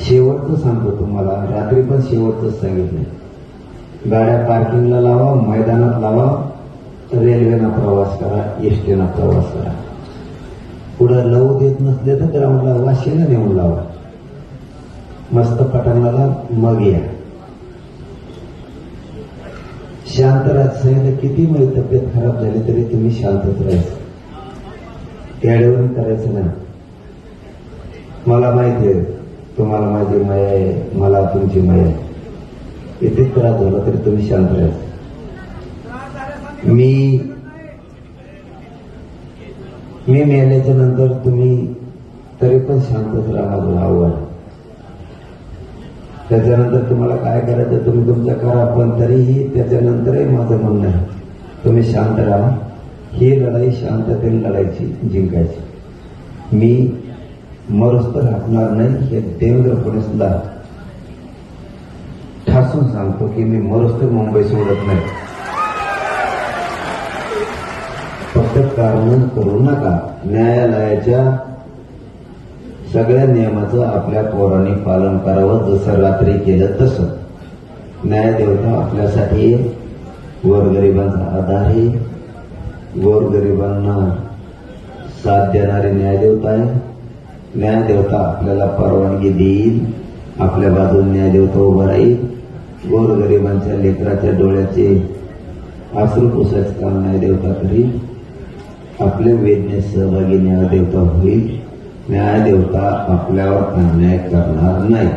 शेवटचं सांगतो तुम्हाला. रात्री पण शेवटचं सांगितलं गाड्या पार्किंगला लावा मैदानात लावा रेल्वेना प्रवास करा एसटीना प्रवास करा. पुढं लवू देत नसले तर ग्राउंडला वाशीला नेऊन लावा. मस्त पटांगणाला मग या. शांत राहत सांगितलं किती माझी तब्येत खराब झाली तरी तुम्ही शांतच राहायचं. त्यावेळेवर करायचं ना मला माहिती आहे. तुम्हाला माझी माया आहे मला तुमची माया आहे. किती त्रास झाला तरी तुम्ही शांत राहायचं मी मी मेल्याच्या नंतर तुम्ही तरी पण शांतच राहा माझं आव्हान. त्याच्यानंतर तुम्हाला काय करायचं तुम्ही तुमच्या करा पण तरीही त्याच्यानंतरही माझं म्हणणं आहे. तुम्ही शांत राहा. ही लढाई शांततेने लढायची जिंकायची. मी मरुस्त हटणार नाही हे देवेंद्र सुद्धा ठासून सांगतो की मी मरुस्त मुंबई सोडत नाही. फक्त कारण करू नका. न्यायालयाच्या सगळ्या नियमाचं आपल्या पोरांनी पालन करावं जसं रात्री केलं तसं. न्यायदेवता आपल्यासाठी गोरगरिबांचा आधार आहे. गोरगरिबांना साथ देणारी न्यायदेवता आहे. न्यायदेवता आपल्याला परवानगी देईल. आपल्या बाजूने न्यायदेवता उभं राहील. गोरगरिबांच्या लेकराच्या डोळ्याचे आश्रू पुसायचं काम न्यायदेवता करील. आपल्या वेदनेत सहभागी न्यायदेवता होईल. न्यायदेवता आपल्यावर अन्याय करणार नाही.